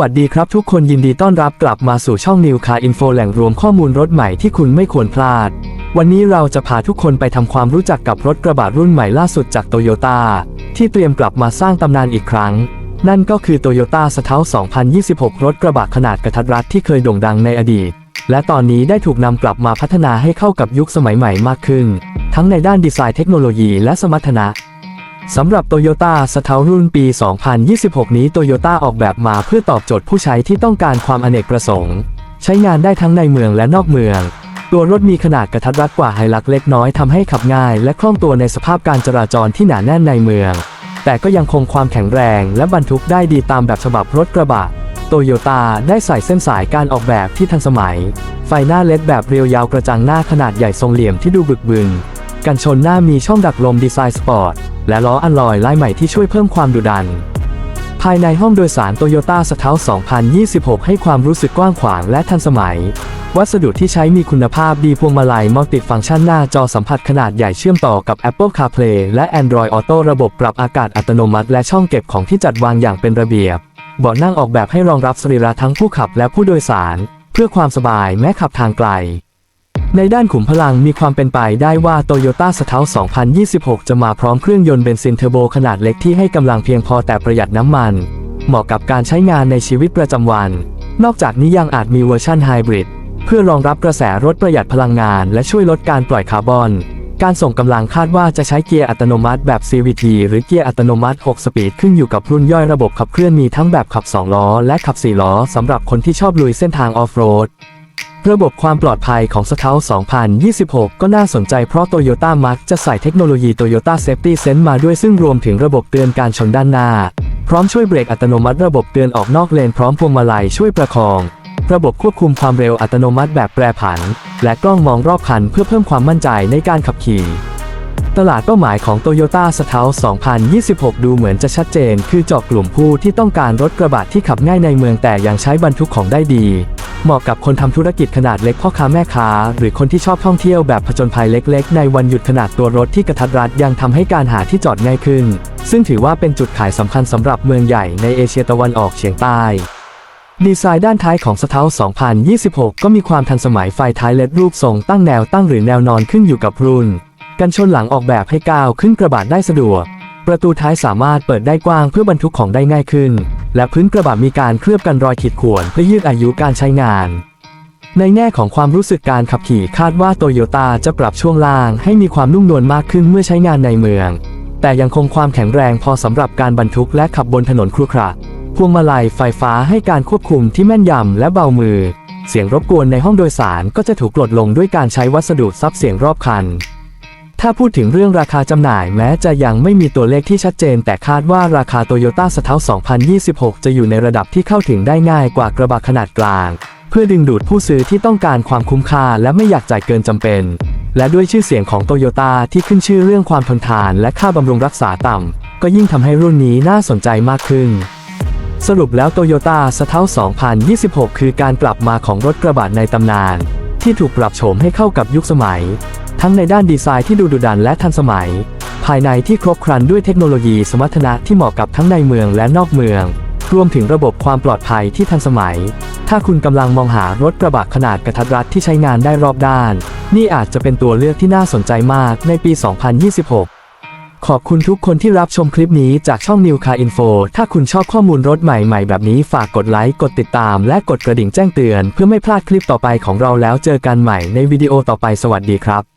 วัสดีครับทุกคนยินดีต้อนรับกลับมาสู่ช่อง New Car Info แหล่งรวมข้อมูลรถใหม่ที่คุณไม่ควรพลาด วันนี้เราจะพาทุกคนไปทำความรู้จักกับรถกระบะรุ่นใหม่ล่าสุดจากโตโยต้าที่เตรียมกลับมาสร้างตำนานอีกครั้ง นั่นก็คือ Toyota s t a l 2026 รถกระบะขนาดกระทัดรัดที่เคยโด่งดังในอดีต และตอนนี้ได้ถูกนำกลับมาพัฒนาให้เข้ากับยุคสมัยใหม่มากขึ้น ทั้งในด้านดีไซน์เทคโนโลยีและสมรรถนะ สำหรับ Toyota s t a l รุ่นปี 2026 นี้ Toyota ออกแบบมาเพื่อตอบโจทย์ผู้ใช้ที่ต้องการความอเนกประสงค์ ใช้งานได้ทั้งในเมืองและนอกเมือง ตัวรถมีขนาดกระทัดรัดกว่าไฮลักเล็กน้อยทำให้ขับง่าย และคล่องตัวในสภาพการจราจรที่หนาแน่นในเมือง แต่ก็ยังคงความแข็งแรง และบรรทุกได้ดีตามแบบฉบับรถกระบะโตโยต้าได้ใส่เส้นสายการออกแบบที่ทันสมัย ไฟหน้าเล็ดแบบเรียวยาวกระจังหน้าขนาดใหญ่ทรงเหลี่ยมที่ดูบึกบึน กันชนหน้ามีช่องดักลมดีไซน์สปอร์ต และล้ออัลลอยลายใหม่ที่ช่วยเพิ่มความดุดัน ภายในห้องโดยสารโตโยต้าส t ท l 2026 ให้ความรู้สึกกว้างขวางและทันสมัย วัสดุที่ใช้มีคุณภาพดีพวงมาลัยมัลติฟังก์ชันหน้าจอสัมผัสขนาดใหญ่เชื่อมต่อกับ Apple CarPlay และ Android Auto ระบบปรับอากาศอัตโนมัติ และช่องเก็บของที่จัดวางอย่างเป็นระเบียบเบาะนั่งออกแบบให้รองรับสรีระทั้งผู้ขับและผู้โดยสาร เพื่อความสบายแม้ขับทางไกล ในด้านขุมพลังมีความเป็นไปได้ว่า Toyota s t a l 2026 จะมาพร้อมเครื่องยนต์เบนซินเทอร์โบขนาดเล็กที่ให้กำลังเพียงพอแต่ประหยัดน้ำมัน เหมาะกับการใช้งานในชีวิตประจำวัน นอกจากนี้ยังอาจมีเวอร์ชันไฮบริดเพื่อรองรับกระแสรถประหยัดพลังงาน และช่วยลดการปล่อยคาร์บอน การส่งกำลังคาดว่าจะใช้เกียร์อัตโนมัติแบบ CVT หรือเกียร์อัตโนมัติ 6 สปีดขึ้นอยู่กับรุ่นย่อยระบบขับเคลื่อนมีทั้งแบบขับ 2 ล้อ และขับ 4 ล้อสำหรับคนที่ชอบลุยเส้นทางออฟโรด ระบบความปลอดภัยของ s c o u t 2026 ก็น่าสนใจเพราะ Toyota m a ักจะใส่เทคโนโลยี Toyota Safety Sense มาด้วยซึ่งรวมถึงระบบเตือนการชนด้านหน้า พร้อมช่วยเบรกอัตโนมัติระบบเตือนออกนอกเลนพร้อมพวงมาลัยช่วยประคอง ระบบควบคุมความเร็วอัตโนมัติแบบแปรผัน และกล้องมองรอบคันเพื่อเพิ่มความมั่นใจในการขับขี่ ตลาดเป้าหมายของ Toyota s t a l 2026 ดูเหมือนจะชัดเจน คือเจาะกลุ่มผู้ที่ต้องการรถกระบะที่ขับง่ายในเมืองแต่ยังใช้บรรทุกของได้ดี เหมาะกับคนทำธุรกิจขนาดเล็กพ่อค้าแม่ค้า หรือคนที่ชอบท่องเที่ยวแบบผจญภัยเล็กๆ ในวันหยุดขนาดตัวรถที่กระทัดรัดยังทำให้การหาที่จอดง่ายขึ้น ซึ่งถือว่าเป็นจุดขายสำคัญสำหรับเมืองใหญ่ในเอเชียตะวันออกเฉียงใต้ดีไซน์ด้านท้ายของ s t a l 2026 ก็มีความทันสมัยไฟท้ายเล็ดรูปทรงตั้งแนวตั้งหรือแนวนอนขึ้นอยู่กับรุ่น กันชนหลังออกแบบให้ก้าวขึ้นกระบะได้สะดวก ประตูท้ายสามารถเปิดได้กว้างเพื่อบรรทุกของได้ง่ายขึ้น และพื้นกระบะมีการเคลือบกันรอยขีดข่วนเพื่อยืดอายุการใช้งาน ในแง่ของความรู้สึกการขับขี่คาดว่าโตโยต้าจะปรับช่วงล่างให้มีความนุ่มนวลมากขึ้นเมื่อใช้งานในเมือง แต่ยังคงความแข็งแรงพอสำหรับการบรรทุกและขับบนถนนครุขระพวงมาลัยไฟฟ้าให้การควบคุมที่แม่นยำและเบามือ เสียงรบกวนในห้องโดยสารก็จะถูกลดลงด้วยการใช้วัสดุซับเสียงรอบคัน ถ้าพูดถึงเรื่องราคาจำหน่ายแม้จะยังไม่มีตัวเลขที่ชัดเจน แต่คาดว่าราคา Toyota s t a l 2026 จะอยู่ในระดับที่เข้าถึงได้ง่ายกว่ากระบะขนาดกลาง เพื่อดึงดูดผู้ซื้อที่ต้องการความคุ้มค่าและไม่อยากจ่ายเกินจำเป็น และด้วยชื่อเสียงของโตโยต้าที่ขึ้นชื่อเรื่องความทนทาน และค่าบำรุงรักษาต่ำก็ยิ่งทำให้รุ่นนี้น่าสนใจมากขึ้นสรุปแล้ว Toyota s t a l 2026 คือการกลับมาของรถกระบะในตำนาน ที่ถูกปรับโฉมให้เข้ากับยุคสมัย ทั้งในด้านดีไซน์ที่ดูดุดันและทันสมัย ภายในที่ครบครันด้วยเทคโนโลยีสมรรถนะที่เหมาะกับทั้งในเมืองและนอกเมือง รวมถึงระบบความปลอดภัยที่ทันสมัย ถ้าคุณกำลังมองหารถกระบะขนาดกระทัดรัดที่ใช้งานได้รอบด้าน นี่อาจจะเป็นตัวเลือกที่น่าสนใจมากในปี 2026ขอบคุณทุกคนที่รับชมคลิปนี้จากช่อง New Car Info ถ้าคุณชอบข้อมูลรถใหม่ๆ แบบนี้ฝากกดไลค์ กดติดตาม และกดกระดิ่งแจ้งเตือน เพื่อไม่พลาดคลิปต่อไปของเราแล้วเจอกันใหม่ในวิดีโอต่อไปสวัสดีครับ